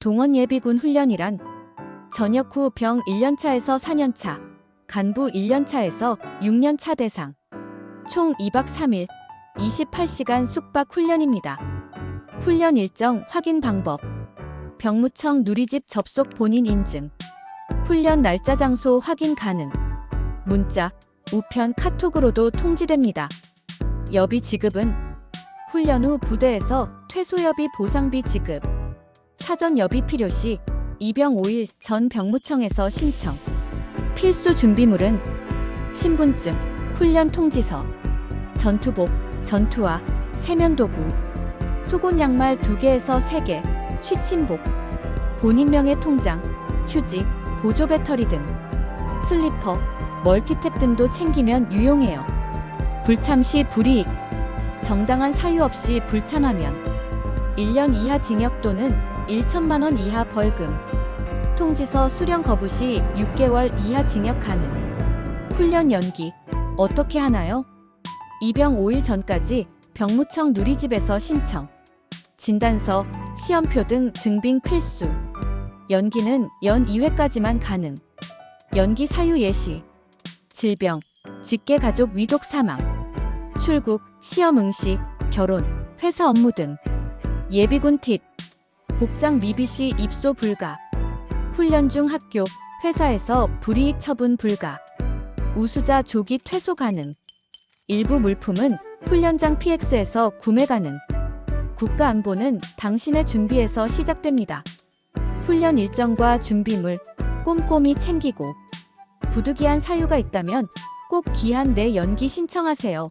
동원 예비군 훈련이란 전역 후 병 1년차에서 4년차, 간부 1년차에서 6년차 대상, 총 2박 3일, 28시간 숙박 훈련입니다. 훈련 일정 확인 방법, 병무청 누리집 접속 본인 인증, 훈련 날짜 장소 확인 가능, 문자, 우편 카톡으로도 통지됩니다. 여비 지급은 훈련 후 부대에서 퇴소여비 보상비 지급, 사전 여비 필요시 입영 5일 전 병무청에서 신청. 필수 준비물은 신분증, 훈련 통지서, 전투복, 전투화, 세면도구, 속옷 양말 2개에서 3개, 취침복, 본인명의 통장, 휴지, 보조 배터리 등, 슬리퍼, 멀티탭 등도 챙기면 유용해요. 불참 시 불이익, 정당한 사유 없이 불참하면 1년 이하 징역 또는 1천만 원 이하 벌금. 통지서 수령 거부 시 6개월 이하 징역 가능. 훈련 연기 어떻게 하나요? 입영 5일 전까지 병무청 누리집에서 신청. 진단서, 시험표 등 증빙 필수. 연기는 연 2회까지만 가능. 연기 사유 예시. 질병, 직계 가족 위독 사망. 출국, 시험 응시, 결혼, 회사 업무 등. 예비군 팁. 복장 미비 시 입소 불가. 훈련 중 학교, 회사에서 불이익 처분 불가. 우수자 조기 퇴소 가능. 일부 물품은 훈련장 PX에서 구매 가능. 국가 안보는 당신의 준비에서 시작됩니다. 훈련 일정과 준비물 꼼꼼히 챙기고 부득이한 사유가 있다면 꼭 기한 내 연기 신청하세요.